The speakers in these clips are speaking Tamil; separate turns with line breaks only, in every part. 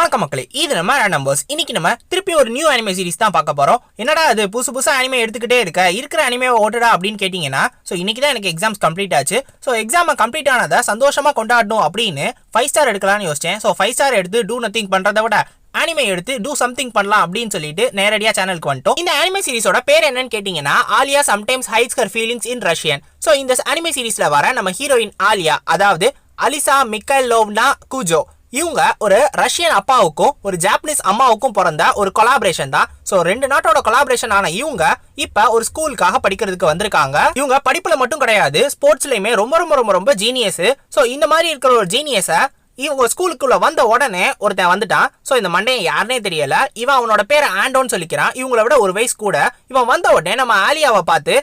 வணக்கம் மக்களே இது நம்ம நம்பர்ஸ் இன்னைக்கு நம்ம திருப்பி ஒரு நியூ அனிமே சீரிஸ் தான் பார்க்க போறோம். என்னடா அது புதுசு புதுசாக அனிமே எடுத்துக்கிட்டே இருக்க? இருக்கிற அனிமே ஓட்டுடா அப்படின்னு கேட்டிங்கன்னா ஸோ இன்னைக்கு தான் எனக்கு எக்ஸாம்ஸ் கம்ப்ளீட் ஆச்சு. ஸோ எக்ஸாம் கம்ப்ளீட் ஆனதை சந்தோஷமா கொண்டாடணும் அப்படின்னு ஃபைவ் ஸ்டார் எடுக்கலாம்னு யோசிச்சேன். ஸோ ஃபைவ் ஸ்டார் எடுத்து டூ நத்திங் பண்றதை விட அனிமே எடுத்து டூ சம்திங் பண்ணலாம் அப்படின்னு சொல்லிட்டு நேரடியாக சேனலுக்கு வந்துட்டோம். இந்த அனிமே சீரிஸோட பேர் என்னன்னு கேட்டிங்கன்னா Alya sometimes hides her feelings in Russian so இந்த அனிமே சீரிஸில் வர நம்ம ஹீரோயின் ஆலியா அதாவது அலிசா மிக்கலோவ்னா கூஜோ இவங்க ஒரு ரஷ்யன் அப்பாவுக்கும் ஒரு ஜாப்பனீஸ் அம்மாவுக்கும் பிறந்த ஒரு கொலாபரேஷன் தான். ஸோ ரெண்டு நாட்டோட கொலாபரேஷன் ஆன இவங்க இப்ப ஒரு ஸ்கூலுக்காக படிக்கிறதுக்கு வந்திருக்காங்க. இவங்க படிப்புல மட்டும் கிடையாது ஸ்போர்ட்ஸ்லயுமே ரொம்ப ரொம்ப ரொம்ப ரொம்ப ஜீனியஸ் ஸோ இந்த மாதிரி இருக்கிற ஒரு ஜீனியஸை இவங்க ஸ்கூலுக்குள்ள வந்த உடனே ஒருத்தன் வந்துட்டான். ஸோ இந்த மண்டையை யாருனே தெரியல. இவன் அவனோட பேரை ஆண்டோன்னு சொல்லிக்கிறான். இவங்கள விட ஒரு வயசு கூட. இவன் வந்த உடனே நம்ம ஆலியாவை பார்த்து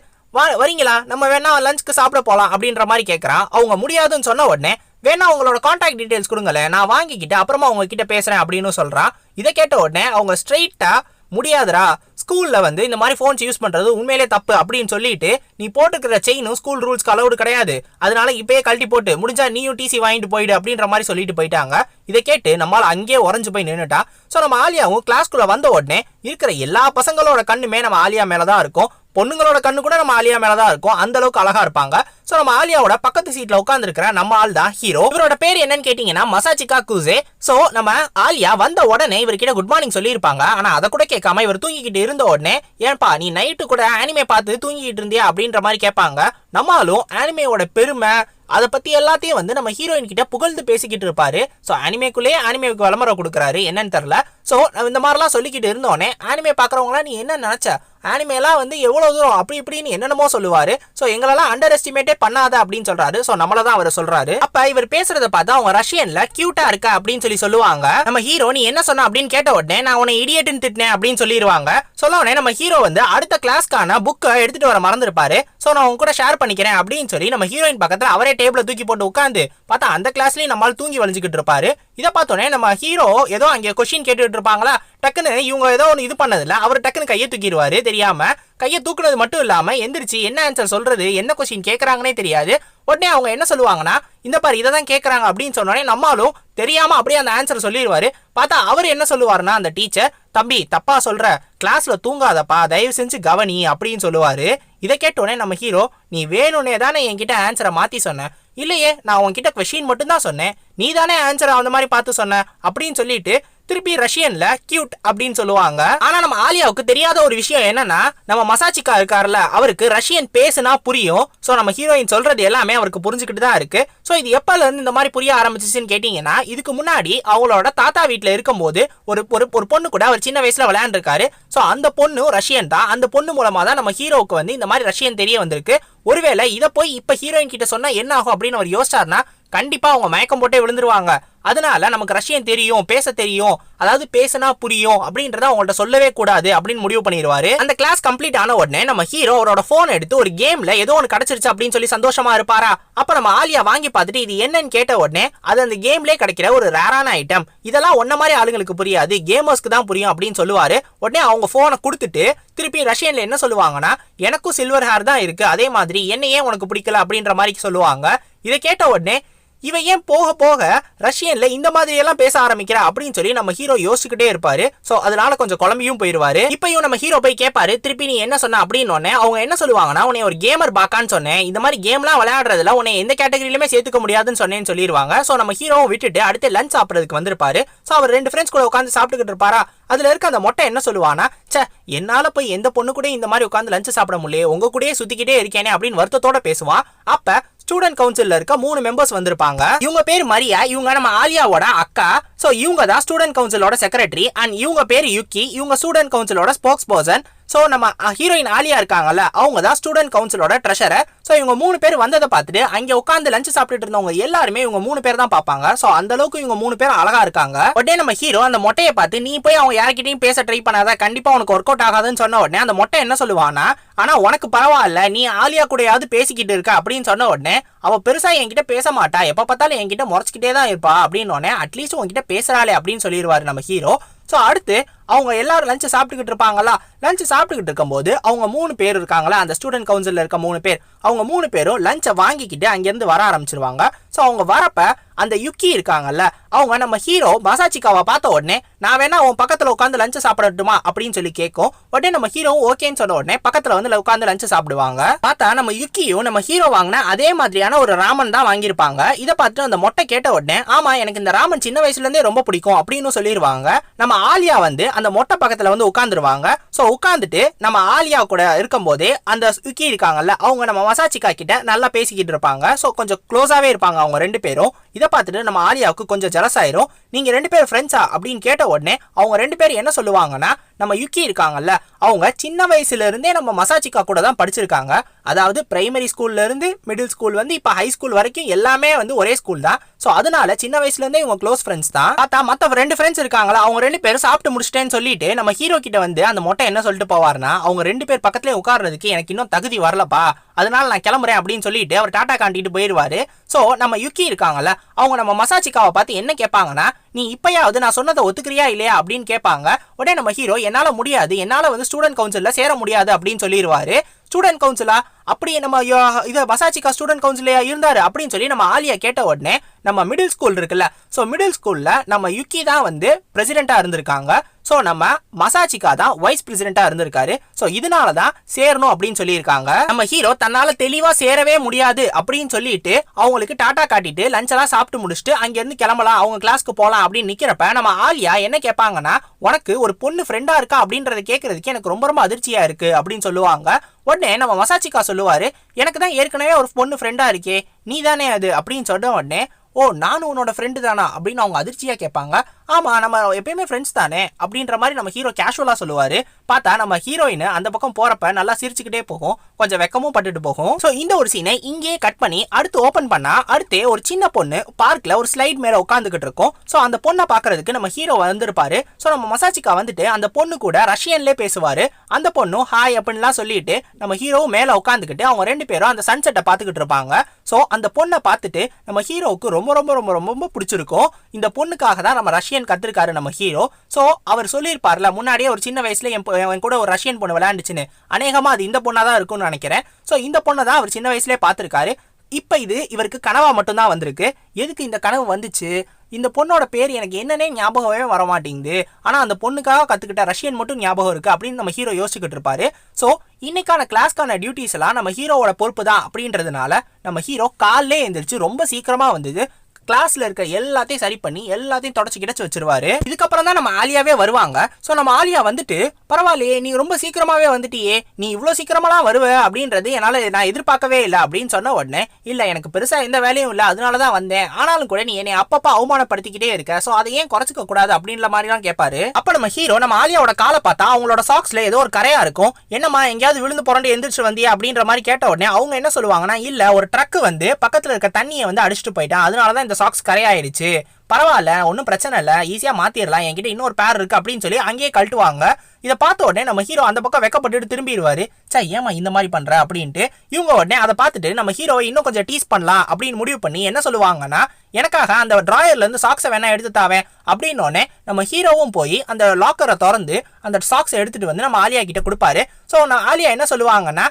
வரீங்களா? நம்ம வேணா லஞ்சுக்கு சாப்பிட போலாம் அப்படின்ற மாதிரி கேட்கறான் அவங்க முடியாதுன்னு சொன்ன உடனே வேணா உங்களோட காண்டாக்ட் டீடைல்ஸ் கொடுங்களேன். நான் வாங்கிக்கிட்டு அப்புறமா உங்ககிட்ட பேசுகிறேன் அப்படின்னு சொல்கிறான் இதை கேட்ட உடனே அவங்க ஸ்ட்ரெயிட்டாக முடியாதுடா ஸ்கூலில் வந்து இந்த மாதிரி ஃபோன்ஸ் யூஸ் பண்ணுறது உண்மையிலே தப்பு அப்படின்னு சொல்லிட்டு நீ போட்டுக்கிற செயினும் ஸ்கூல் ரூல்ஸ்க்கு அலௌடு கிடையாது. அதனால இப்பயே கழட்டி போட்டு முடிஞ்சா நீயும் டிசி வாங்கிட்டு போயிடு அப்படின்ற மாதிரி சொல்லிட்டு போயிட்டாங்க. இதை கேட்டு நம்மளால் அங்கேயே உறைஞ்சு போய் நின்றுட்டா ஸோ நம்ம ஆலியாவும் கிளாஸ்க்குள்ளே வந்த உடனே இருக்கிற எல்லா பசங்களோட கண்ணுமே நம்ம ஆலியா மேலே தான் இருக்கும். பொண்ணுங்களோட கண்ணு கூட நம்ம ஆலியா மேல தான் இருக்கும். அந்த அளவுக்கு அழகா இருப்பாங்க. ஸோ நம்ம ஆலியாவோட பக்கத்து சீட்ல உட்காந்துருக்கிற நம்ம ஆள் தான் ஹீரோ இவரோட பேர் என்னன்னு கேட்டீங்கன்னா மசாச்சிகா கூசே ஸோ நம்ம ஆலியா வந்த உடனே இவர்கிட்ட குட் மார்னிங் சொல்லியிருப்பாங்க. ஆனா அதை கூட கேட்காம இவர் தூங்கிக்கிட்டு இருந்த உடனே ஏன்பா நீ நைட்டு கூட ஆனிமே பார்த்து தூங்கிக்கிட்டு இருந்தியா? அப்படின்ற மாதிரி கேட்பாங்க. நம்மளும் ஆனிமேவோட பெருமை அதை பற்றி எல்லாத்தையும் வந்து நம்ம ஹீரோயின் கிட்ட புகழ்ந்து பேசிக்கிட்டு இருப்பாரு. ஸோ அனிமேக்குள்ளேயே அனிமேவுக்கு விளம்பரம் கொடுக்குறாரு. என்னன்னு தெரில ஸோ இந்த மாதிரிலாம் சொல்லிக்கிட்டு இருந்தோடனே அனிமே பார்க்குறவங்களாம் நீ என்ன நினச்ச? ஆனிமேலாம் வந்து எவ்வளோ தூரம் அப்படி இப்படின்னு என்னென்னமோ சொல்லுவார். ஸோ எங்களெல்லாம் அண்டர் எஸ்டிமேட்டே பண்ணாத அப்படின்னு சொல்கிறாரு ஸோ நம்மள தான் அவர் சொல்கிறாரு அப்போ இவர் பேசுறத பார்த்தா அவங்க ரஷ்யனில் க்யூட்டாக இருக்கா? அப்படின்னு சொல்லி சொல்லுவாங்க. நம்ம ஹீரோ நீ என்ன சொன்ன அப்படின்னு கேட்ட உடனே நான் உன்னை இடியேட்டுன்னு திட்டினேன் அப்படின்னு சொல்லிடுவாங்க சொல்ல உடனே நம்ம ஹீரோ வந்து அடுத்த கிளாஸ்க்கான புக்கை எடுத்துகிட்டு வர மறந்துருப்பாரு. ஸோ நான் உங்க கூட ஷேர் பண்ணிக்கிறேன் அப்படின்னு சொல்லி நம்ம ஹீரோயின் பக்கத்தில் அவரே டேபிளை தூக்கி போட்டு உட்காந்து பார்த்தா அந்த கிளாஸ்லேயும் நம்மளால் தூங்கி வலிஞ்சுக்கிட்டு இருப்பாரு. இதை பார்த்தோன்னே நம்ம ஹீரோ ஏதோ அங்கே கொஷின் கேட்டுட்டு இருப்பாங்களா டக்குன்னு இவங்க ஏதோ ஒன்று இது பண்ணதில்ல. அவர் டக்குன்னு கையை தூக்கிடுவாரு தெரியாம. கையை தூக்குனது மட்டும் இல்லாமல் எந்திரிச்சு என்ன ஆன்சர் சொல்றது என்ன கொஷின் கேட்குறாங்கனே தெரியாது. உடனே அவங்க என்ன சொல்லுவாங்கன்னா இந்த பாரு இதை தான் கேட்குறாங்க அப்படின்னு சொன்னோடனே நம்மளும் தெரியாமல் அப்படியே அந்த ஆன்சர் சொல்லிடுவாரு. பார்த்தா அவர் என்ன சொல்லுவாருன்னா அந்த டீச்சர் தம்பி தப்பா சொல்ற. கிளாஸ்ல தூங்காதப்பா. தயவு செஞ்சு கவனி அப்படின்னு சொல்லுவாரு. இதை கேட்டோடனே நம்ம ஹீரோ நீ வேணும்னே தானே என்கிட்ட ஆன்சரை மாற்றி சொன்ன. இல்லையே நான் உன்கிட்ட கொஷின் மட்டும் தான் சொன்னேன். நீ தானே ஆன்சர் அந்த மாதிரி பார்த்து சொன்ன? அப்படின்னு சொல்லிட்டு திருப்பி ரஷ்யன்ல கியூட் அப்படின்னு சொல்லுவாங்க. ஆனா நம்ம ஆலியாவுக்கு தெரியாத ஒரு விஷயம் என்னன்னா நம்ம மசாச்சிக்கா இருக்காருல்ல அவருக்கு ரஷ்யன் பேசுனா புரியும். ஸோ நம்ம ஹீரோயின் சொல்றது எல்லாமே அவருக்கு புரிஞ்சுக்கிட்டு தான் இருக்கு. ஸோ இது எப்பல இருந்து இந்த மாதிரி புரிய ஆரம்பிச்சிச்சுன்னு கேட்டீங்கன்னா இதுக்கு முன்னாடி அவங்களோட தாத்தா வீட்டில் இருக்கும்போது ஒரு ஒரு ஒரு பொண்ணு கூட அவர் சின்ன வயசுல விளையாண்டுருக்காரு. ஸோ அந்த பொண்ணு ரஷ்யன் தான். அந்த பொண்ணு மூலமா தான் நம்ம ஹீரோவுக்கு வந்து இந்த மாதிரி ரஷ்யன் தெரிய வந்திருக்கு. ஒருவேளை இதை போய் இப்போ ஹீரோயின் கிட்ட சொன்னால் என்ன ஆகும் அப்படின்னு அவர் யோசிச்சாருன்னா கண்டிப்பாக அவங்க மயக்கம் போட்டே விழுந்துருவாங்க. அதனால நமக்கு ரஷ்யன் தெரியும் பேச தெரியும் அதாவது பேசினா புரியும் அப்படின்றத அவங்கள்ட்ட சொல்லவே கூடாது அப்படின்னு முடிவு பண்ணிடுவாரு. அந்த கிளாஸ் கம்ப்ளீட் ஆன உடனே நம்ம ஹீரோ அவரோட போன் எடுத்து ஒரு கேம்ல ஏதோ ஒன்று கிடைச்சிருச்சு அப்படின்னு சொல்லி சந்தோஷமா இருப்பாரா? அப்ப நம்ம ஆலியா வாங்கி பார்த்துட்டு இது என்னன்னு கேட்ட உடனே அது அந்த கேம்லேயே கிடைக்கிற ஒரு ரேரான ஐட்டம் இதெல்லாம் ஒன்ன மாதிரி ஆளுங்களுக்கு புரியாது. கேமர்ஸ்க்கு தான் புரியும் அப்படின்னு சொல்லுவாரு. உடனே அவங்க போனை கொடுத்துட்டு திருப்பி ரஷ்யன்ல என்ன சொல்லுவாங்கன்னா எனக்கும் சில்வர் ஹேர் தான் இருக்கு. அதே மாதிரி என்னையே ஏன் உனக்கு பிடிக்கல அப்படின்ற மாதிரி சொல்லுவாங்க. இதை கேட்ட உடனே இவன் ஏன் போக போக ரஷ்யன்ல இந்த மாதிரி எல்லாம் பேச ஆரம்பிக்கிறா அப்படின்னு சொல்லி நம்ம ஹீரோ யோசிச்சுக்கிட்டே இருப்பாரு. சோ அதனால கொஞ்சம் குழம்பியும் போயிருவாரு. இப்பயும் நம்ம ஹீரோ போய் கேட்பாரு திருப்பி நீ என்ன சொன்ன? அப்படின்னு அவங்க என்ன சொல்லுவாங்கன்னா உன்னை ஒரு கேமர் பாக்கான்னு சொன்னேன். இந்த மாதிரி கேம்லாம் விளையாடுறதுல உன்னை எந்த கேட்டகரியிலுமே சேர்த்துக்க முடியாதுன்னு சொன்னேன்னு சொல்லிடுவாங்க சோ நம்ம ஹீரோவும் விட்டுட்டு அடுத்து லஞ்ச் சாப்பிட்றதுக்கு வந்திருப்பாரு. சோ அவர் ரெண்டு ஃப்ரெண்ட்ஸ் கூட உட்காந்து சாப்பிட்டுக்கிட்டு இருப்பாரா? அதுல இருக்க அந்த மொட்டை என்ன சொல்லுவானா சே என்னால போய் எந்த பொண்ணு கூட இந்த மாதிரி உட்காந்து லஞ்ச் சாப்பிட முடியல உங்க கூடயே சுத்திக்கிட்டே இருக்கேனே அப்படின்னு வருத்தத்தோட பேசுவான் அப்ப ஸ்டூடெண்ட் கவுன்சில் இருக்க மூணு மெம்பர்ஸ் வந்திருப்பாங்க. இவங்க பேர் மரியா இவங்க நம்ம ஆலியாவோட அக்கா. சோ இவங்க தான் ஸ்டூடெண்ட் கவுன்சிலோட செக்ரட்டரி அண்ட் இவங்க பேர் யுக்கி. இவங்க ஸ்டூடெண்ட் கவுன்சிலோட ஸ்போக்ஸ் பர்சன் ஸோ நம்ம ஹீரோயின் ஆலியா இருக்காங்கல்ல அவங்க தான் ஸ்டூடெண்ட் கவுன்சிலோட ட்ரெஷரை ஸோ இவங்க மூணு பேர் வந்ததை பார்த்துட்டு அங்கே உட்காந்து லஞ்ச் சாப்பிட்டுட்டு இருந்தவங்க எல்லாருமே இவங்க மூணு பேர் தான் பார்ப்பாங்க. ஸோ அந்த அளவுக்கு இவங்க மூணு பேர் அழகா இருக்காங்க. உடனே நம்ம ஹீரோ அந்த மொட்டையை பார்த்து நீ போய் அவங்க யார்கிட்டையும் பேச ட்ரை பண்ணாத. கண்டிப்பா உனக்கு ஒர்க் அவுட் ஆகாதுன்னு சொன்ன உடனே அந்த மொட்டை என்ன சொல்லுவானா ஆனா உனக்கு பரவாயில்ல. நீ ஆலியா கூடயாவது பேசிக்கிட்டு இருக்க. அப்படின்னு சொன்ன உடனே அவ பெருசா என்கிட்ட பேச மாட்டா. எப்ப பார்த்தாலும் என்கிட்ட முறைச்சிக்கிட்டே தான் இருப்பா. அப்படின்னு உடனே அட்லீஸ்ட் உன்கிட்ட பேசுறாளே. அப்படின்னு சொல்லிடுவாரு நம்ம ஹீரோ ஸோ அடுத்து அவங்க எல்லாரும் லஞ்சை சாப்பிட்டுக்கிட்டு இருப்பாங்களா? லஞ்ச் சாப்பிட்டுக்கிட்டு இருக்கும்போது அவங்க மூணு பேர் இருக்காங்களா? அந்த ஸ்டூடெண்ட் கவுன்சிலில் இருக்க மூணு பேர். அவங்க மூணு பேரும் லஞ்சை வாங்கிக்கிட்டு அங்கேருந்து வர ஆரம்பிச்சிருவாங்க. ஸோ அவங்க வரப்ப அந்த யுக்கி இருக்காங்கல்ல அவங்க நம்ம ஹீரோ மசாச்சிக்காவை பார்த்த உடனே நான் வேணா உன் பக்கத்தில் உட்காந்து லஞ்சை சாப்பிடட்டுமா? அப்படின்னு சொல்லி கேட்கும். உடனே நம்ம ஹீரோவும் ஓகேன்னு சொன்ன உடனே பக்கத்தில் வந்து உட்காந்து லஞ்ச் சாப்பிடுவாங்க. பார்த்தா நம்ம யுக்கியும் நம்ம ஹீரோ வாங்கின அதே மாதிரியான ஒரு ராமன் தான் வாங்கியிருப்பாங்க. இதை பார்த்துட்டு அந்த மொட்டை கேட்ட உடனே ஆமா எனக்கு இந்த ராமன் சின்ன வயசுலேருந்தே ரொம்ப பிடிக்கும் அப்படின்னு சொல்லிடுவாங்க நம்ம ஆலியா வந்து அந்த மொட்டை பக்கத்தில் வந்து உட்காந்துருவாங்க ஸோ உட்காந்துட்டு நம்ம ஆலியா கூட இருக்கும்போதே அந்த யுக்கி இருக்காங்கல்ல அவங்க நம்ம மசாச்சிக்கா கிட்ட நல்லா பேசிக்கிட்டு இருப்பாங்க. ஸோ கொஞ்சம் க்ளோஸாகவே இருப்பாங்க அவங்க ரெண்டு பேரும். இதை பார்த்துட்டு நம்ம ஆலியாவுக்கு கொஞ்சம் ஜலஸ் ஆயிரும். நீங்கள் ரெண்டு பேரும் ஃப்ரெண்ட்ஸா அப்படின்னு கேட்ட உடனே அவங்க ரெண்டு பேரும் என்ன சொல்லுவாங்கன்னா நம்ம யுக்கி இருக்காங்கல்ல அவங்க சின்ன வயசுலேருந்தே நம்ம மசாச்சிக்கா கூட தான் படிச்சிருக்காங்க. அதாவது பிரைமரி ஸ்கூல்ல இருந்து மிடில் ஸ்கூல் வந்து இப்போ ஹை ஸ்கூல் வரைக்கும் எல்லாமே வந்து ஒரே ஸ்கூல் தான். ஸோ அதனால சின்ன வயசுலேருந்தே இவங்க க்ளோஸ் ஃப்ரெண்ட்ஸ் தான். பார்த்தா மற்ற ரெண்டு ஃப்ரெண்ட்ஸ் இருக்காங்களா அவங்க ரெண்டு பேரும் சாப்பிட்டு முடிச்சிட்டேன்னு சொல்லிட்டு நம்ம ஹீரோ கிட்ட வந்து அந்த மொட்டை என்ன சொல்லிட்டு போவார்னா அவங்க ரெண்டு பேர் பக்கத்துலேயே உட்கார்றதுக்கு எனக்கு இன்னும் தகுதி வரலப்பா. அதனால நான் கிளம்புறேன் அப்படின்னு சொல்லிட்டு அவர் டாட்டா காண்டிட்டு போயிடுவாரு ஸோ நம்ம யுக்கி இருக்காங்கல்ல அவங்க நம்ம மசாச்சிக்காவை பார்த்து என்ன கேட்பாங்கன்னா நீ இப்பயாவது நான் சொன்னதை ஒத்துக்கிறியா இல்லையா? அப்படின்னு கேட்பாங்க உடனே நம்ம ஹீரோ என்னால முடியாது. என்னால வந்து ஸ்டூடெண்ட் கவுன்சிலில் சேர முடியாது அப்படின்னு சொல்லிடுவாரு ஸ்டூடெண்ட் கவுன்சிலா அப்படியே நம்ம யோ- இது வசாச்சிக்கா ஸ்டூடெண்ட் கவுன்சிலையா இருந்தாரு அப்படின்னு சொல்லி நம்ம ஆலியா கேட்ட உடனே நம்ம மிடில் ஸ்கூல் இருக்குல்ல. ஸோ மிடில் ஸ்கூல்ல நம்ம யுக்கி தான் வந்து பிரசிடென்ட்டா இருந்திருக்காங்க. ஸோ நம்ம மசாச்சிக்கா தான் வைஸ் பிரசிடென்ட்டா இருந்திருக்காரு. ஸோ இதனால தான் சேரணும் அப்படின்னு சொல்லியிருக்காங்க. நம்ம ஹீரோ தன்னால தெளிவா சேரவே முடியாது அப்படின்னு சொல்லிட்டு அவங்களுக்கு டாட்டா காட்டிட்டு லஞ்ச் எல்லாம் சாப்பிட்டு முடிச்சுட்டு அங்கிருந்து கிளம்பலாம் அவங்க கிளாஸ்க்கு போகலாம் அப்படின்னு நிற்கிறப்ப நம்ம ஆலியா என்ன கேட்பாங்கன்னா உனக்கு ஒரு பொண்ணு ஃப்ரெண்டா இருக்கா? அப்படின்றத கேட்கறதுக்கு எனக்கு ரொம்ப ரொம்ப அதிர்ச்சியா இருக்கு அப்படின்னு சொல்லுவாங்க. உடனே நம்ம மசாச்சிக்கா சொல்லுவார் எனக்கு தான் ஏற்கனவே ஒரு பொண்ணு ஃப்ரெண்டாக இருக்கே நீ தானே அது? அப்படின்னு சொன்ன உடனே ஓ நானும் உன்னோட ஃப்ரெண்டு தானா? அப்படின்னு அவங்க அதிர்ச்சியா கேட்பாங்க. ஆமாம் நம்ம எப்பயுமே ஃப்ரெண்ட்ஸ் தானே? அப்படின்ற மாதிரி நம்ம ஹீரோ கேஷுவலாக சொல்லுவார். பார்த்தா நம்ம ஹீரோயின் அந்த பக்கம் போகிறப்ப நல்லா சிரிச்சுக்கிட்டே போகும். கொஞ்சம் வெக்கமும் பட்டுட்டு போகும். ஸோ இந்த ஒரு சீனை இங்கேயே கட் பண்ணி அடுத்து ஓப்பன் பண்ணால் அடுத்து ஒரு சின்ன பொண்ணு பார்க்கில் ஒரு ஸ்லைட் மேலே உட்காந்துக்கிட்டு இருக்கும். ஸோ அந்த பொண்ணை பார்க்கறதுக்கு நம்ம ஹீரோ வந்திருப்பாரு. ஸோ நம்ம மசாச்சிக்கா வந்துட்டு அந்த பொண்ணு கூட ரஷ்யன்லேயே பேசுவார். அந்த பொண்ணும் ஹாய் அப்படின்லாம் சொல்லிட்டு நம்ம ஹீரோவும் மேலே உட்காந்துக்கிட்டு அவங்க ரெண்டு பேரும் அந்த சன்செட்டை பார்த்துக்கிட்டு இருப்பாங்க. ஸோ அந்த பொண்ணை பார்த்துட்டு நம்ம ஹீரோவுக்கு ரொம்ப ரொம்ப ரொம்ப ரொம்ப ரொம்ப பிடிச்சிருக்கும். இந்த பொண்ணுக்காக தான் நம்ம ரஷ்யன் கத்திருக்காரு நம்ம ஹீரோ ஸோ அவர் சொல்லியிருப்பார்ல முன்னாடியே ஒரு சின்ன வயசுல என் என் கூட ஒரு ரஷ்யன் பொண்ணு விளையாண்டுச்சுன்னு. அநேகமா அது இந்த பொண்ணா தான் இருக்கும்னு நினைக்கிறேன். ஸோ இந்த பொண்ணை தான் அவர் சின்ன வயசுலேயே பார்த்துருக்காரு. இப்போ இது இவருக்கு கனவா மட்டும்தான் வந்திருக்கு. எதுக்கு இந்த கனவு வந்துச்சு? இந்த பொண்ணோட பேர் எனக்கு என்னன்னே ஞாபகமே வர மாட்டேங்குது ஆனால் அந்த பொண்ணுக்காக கற்றுக்கிட்ட ரஷ்யன் மட்டும் ஞாபகம் இருக்கு அப்படின்னு நம்ம ஹீரோ யோசிச்சுக்கிட்டு இருப்பாரு. ஸோ இன்னைக்கான கிளாஸ்க்கான டியூட்டிஸ் எல்லாம் நம்ம ஹீரோவோட பொறுப்பு தான் அப்படின்றதுனால நம்ம ஹீரோ காலையிலே எழுந்திரிச்சு ரொம்ப சீக்கிரமா வந்தது. கிளாஸ்ல இருக்க எல்லாத்தையும் சரி பண்ணி எல்லாத்தையும் தொடச்சு கிடச்சு வச்சிருவாரு. இதுக்கப்புறம் தான் நம்ம ஆலியாவே வருவாங்க. ஸோ நம்ம ஆலியா வந்துட்டு பரவாயில்லையே நீ ரொம்ப சீக்கிரமாவே வந்துட்டியே. நீ இவ்வளோ சீக்கிரமாலாம் வருவ அப்படின்றது என்னால் நான் எதிர்பார்க்கவே இல்லை அப்படின்னு சொன்ன உடனே இல்லை எனக்கு பெருசாக எந்த வேலையும் இல்லை. அதனால தான் வந்தேன். ஆனாலும் கூட நீ என்னை அப்பப்போ அவமானப்படுத்திக்கிட்டே இருக்க. ஸோ அதை ஏன் குறைச்சிக்க கூடாது? அப்படின்ற மாதிரிலாம் கேட்பாரு அப்போ நம்ம ஹீரோ நம்ம ஆலியாவோட காலை பார்த்தா அவங்களோட சாக்ஸ்ல ஏதோ ஒரு கரையா இருக்கும். என்னம்மா எங்கேயாவது விழுந்து புரண்டு எந்திரிச்சு வந்தியா? அப்படின்ற மாதிரி கேட்ட உடனே அவங்க என்ன சொல்லுவாங்கன்னா இல்லை ஒரு ட்ரக் வந்து பக்கத்தில் இருக்க தண்ணியை வந்து அடிச்சுட்டு போயிட்டான். அதனால தான் இந்த சாக்ஸ் கரையாயிடுச்சு. பரவாயில்ல ஒன்றும் பிரச்சனை இல்லை. ஈஸியாக மாற்றிடலாம் என்கிட்ட இன்னொரு பேர் இருக்கு அப்படின்னு சொல்லி அங்கேயே கழட்டுவாங்க. இதை பார்த்த உடனே நம்ம ஹீரோ அந்த பக்கம் வெக்கப்பட்டுட்டு திரும்பிடுவார். சே ஏமா இந்த மாதிரி பண்ணுற அப்படின்ட்டு இவங்க உடனே அதை பார்த்துட்டு நம்ம ஹீரோவை இன்னும் கொஞ்சம் டீஸ் பண்ணலாம் அப்படின்னு முடிவு பண்ணி என்ன சொல்லுவாங்கன்னா எனக்காக அந்த ட்ராயர்லேருந்து சாக்ஸை வேணா எடுத்து தாவேன். அப்படின்னோடனே நம்ம ஹீரோவும் போய் அந்த லாக்கரை திறந்து அந்த சாக்ஸை எடுத்துகிட்டு வந்து நம்ம ஆலியா கிட்ட கொடுப்பாரு. ஸோ நான் ஆலியா என்ன சொல்லுவாங்கன்னா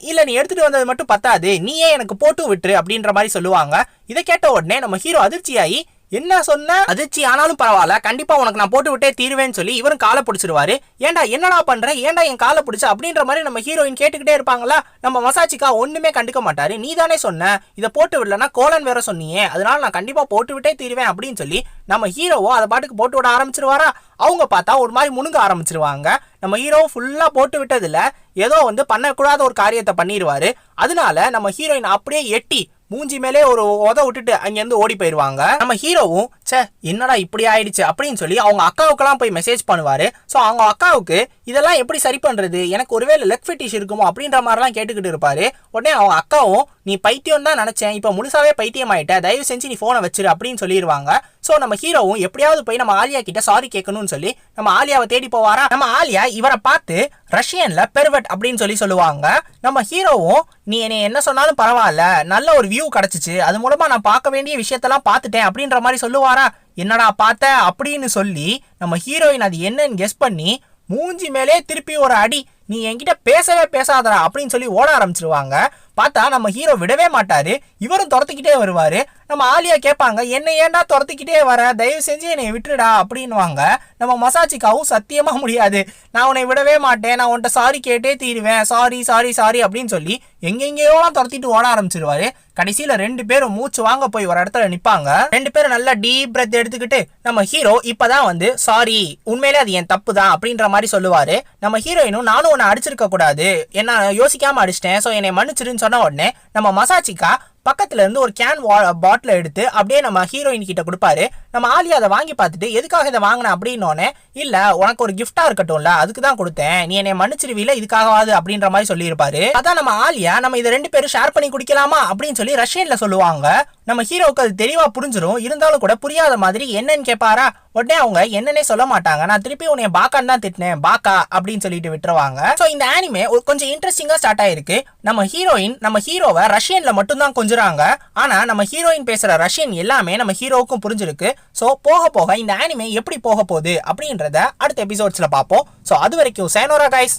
இல்லை நீ எடுத்துகிட்டு வந்தது மட்டும் பத்தாது. நீயே எனக்கு போட்டு விட்டுரு அப்படின்ற மாதிரி சொல்லுவாங்க. இதை கேட்ட உடனே நம்ம ஹீரோ அதிர்ச்சியாகி என்ன சொன்ன? அதிர்ச்சி ஆனாலும் பரவாயில்ல. கண்டிப்பா உனக்கு நான் போட்டு விட்டே தீருவேன்னு சொல்லி இவரும் காலை பிடிச்சிருவாரு. ஏன்டா என்னடா பண்ற? ஏன்டா என் காலை பிடிச்ச? அப்படின்ற மாதிரி நம்ம ஹீரோயின் கேட்டுக்கிட்டே இருப்பாங்களா நம்ம மசாச்சிக்கா ஒண்ணுமே கண்டுக்க மாட்டாரு. நீ தானே சொன்ன இதை போட்டு விடலன்னா கோலன் வேற சொன்னியே. அதனால நான் கண்டிப்பா போட்டு விட்டே தீருவேன் அப்படின்னு சொல்லி நம்ம ஹீரோவோ அதை பாட்டுக்கு போட்டு விட ஆரம்பிச்சிருவாரா? அவங்க பார்த்தா ஒரு மாதிரி முணுங்க ஆரம்பிச்சிருவாங்க. நம்ம ஹீரோ ஃபுல்லா போட்டு விட்டதுல ஏதோ வந்து பண்ணக்கூடாத ஒரு காரியத்தை பண்ணிடுவாரு அதனால நம்ம ஹீரோயின் அப்படியே எட்டி மூஞ்சி மேலே ஒரு உத விட்டுட்டு அங்கேருந்து ஓடி போயிடுவாங்க நம்ம ஹீரோவும் ச்சே என்னடா இப்படி ஆயிடுச்சு? அப்படின்னு சொல்லி அவங்க அக்காவுக்கெல்லாம் போய் மெசேஜ் பண்ணுவார். ஸோ அவங்க அக்காவுக்கு இதெல்லாம் எப்படி சரி பண்ணுறது எனக்கு ஒருவேளை லெக் ஃபிட்டிஷ் இருக்குமோ? அப்படின்ற மாதிரிலாம் கேட்டுக்கிட்டு இருப்பாரு. உடனே அவங்க அக்காவும் நீ பைத்தியம் தான் நினச்சேன். இப்போ முழுசாவே பைத்தியம் ஆயிட்ட தயவு செஞ்சு நீ ஃபோனை வச்சிரு அப்படின்னு சொல்லிடுவாங்க ஸோ நம்ம ஹீரோவும் எப்படியாவது போய் நம்ம ஆலியா கிட்ட சாரி கேட்கணும்னு சொல்லி நம்ம ஆலியாவை தேடி போவாரா? நம்ம ஆலியா இவரை பார்த்து ரஷ்யன்ல பெர்வெட் அப்படின்னு சொல்லி சொல்லுவாங்க. நம்ம ஹீரோவும் நீ என்னை என்ன சொன்னாலும் பரவாயில்ல. நல்ல ஒரு வியூ கிடைச்சிச்சு. அது மூலமா நான் பார்க்க வேண்டிய விஷயத்தெல்லாம் பார்த்துட்டேன். அப்படின்ற மாதிரி சொல்லுவாரா? என்னடா பார்த்த? அப்படின்னு சொல்லி நம்ம ஹீரோயின் அது என்னன்னு கெஸ் பண்ணி மூஞ்சி மேலே திருப்பி ஒரு அடி நீ என்கிட்ட பேசவே பேசாதடா. அப்படின்னு சொல்லி ஓட ஆரம்பிச்சிருவாங்க. பார்த்தா நம்ம ஹீரோ விடவே மாட்டாரு. இவரும் துரத்துக்கிட்டே வருவாரு. நம்ம ஆலியா கேட்பாங்க என்ன ஏன்டா துரத்துக்கிட்டே வர? தயவு செஞ்சு என்னை விட்டுடா அப்படின்னுவாங்க. நம்ம மசாச்சிக்காவும் சத்தியமா முடியாது. நான் உன்னை விடவே மாட்டேன். நான் உன்கிட்ட சாரி கேட்டே தீருவேன். சாரி சாரி சாரி அப்படின்னு சொல்லி எங்கெங்கேயோலாம் துரத்திட்டு ஓட ஆரம்பிச்சிருவாரு. கடைசியில ரெண்டு பேரும் மூச்சு வாங்க போய் ஒரு இடத்துல நிப்பாங்க. ரெண்டு பேரும் நல்லா டீப் பிரெத் எடுத்துக்கிட்டு நம்ம ஹீரோ இப்பதான் வந்து சாரி உண்மையிலே அது என் தப்பு தான் அப்படின்ற மாதிரி சொல்லுவாரு. நம்ம ஹீரோயினும் நானும் உன்னை அடிச்சிருக்க கூடாது. என்ன யோசிக்காம அடிச்சிட்டேன். ஸோ என்னை மன்னிச்சிருன்னு சொன்ன உடனே நம்ம மசாச்சிக்கா பக்கத்துல இருந்து ஒரு கேன் பாட்டில் எடுத்து அப்படியே நம்ம ஹீரோயின் கிட்ட கொடுப்பாரு. நம்ம ஆலியா அதை வாங்கி பார்த்துட்டு எதுக்காக இதை வாங்கின? அப்படின்னோடனே இல்ல உனக்கு ஒரு கிஃப்டா இருக்கட்டும்ல அதுக்கு தான் கொடுத்தேன். நீ என்னை மன்னிச்சிருவில இதுக்காகவாது அப்படின்ற மாதிரி சொல்லியிருப்பாரு. அதான் நம்ம ஆலியா நம்ம இதை ரெண்டு பேரும் ஷேர் பண்ணி குடிக்கலாமா? அப்படின்னு சொல்லி ரஷ்யன்ல சொல்லுவாங்க. நம்ம ஹீரோவுக்கு அது தெளிவா புரிஞ்சிடும் இருந்தாலும் கூட புரியாத மாதிரி என்னன்னு கேட்பாரா உடனே அவங்க என்னன்னே சொல்ல மாட்டாங்க. நான் திருப்பி உன்னை பாக்கான்னு தான் திட்டினேன். பாக்கா அப்படின்னு சொல்லிட்டு விட்டுருவாங்க. ஸோ இந்த ஆனிமே கொஞ்சம் இன்ட்ரெஸ்டிங்கா ஸ்டார்ட் ஆயிருக்கு. நம்ம ஹீரோயின் நம்ம ஹீரோவை ரஷ்யன்ல மட்டும்தான் எழுதுறாங்க ஆனா நம்ம ஹீரோயின் பேசுற ரஷ்யன் எல்லாமே நம்ம ஹீரோவுக்கும் புரிஞ்சிருக்கு. ஸோ போக போக இந்த ஆனிமே எப்படி போக போகுது அப்படின்றத அடுத்த எபிசோட்ஸ்ல பார்ப்போம். ஸோ அது வரைக்கும் சேனோரா கைஸ்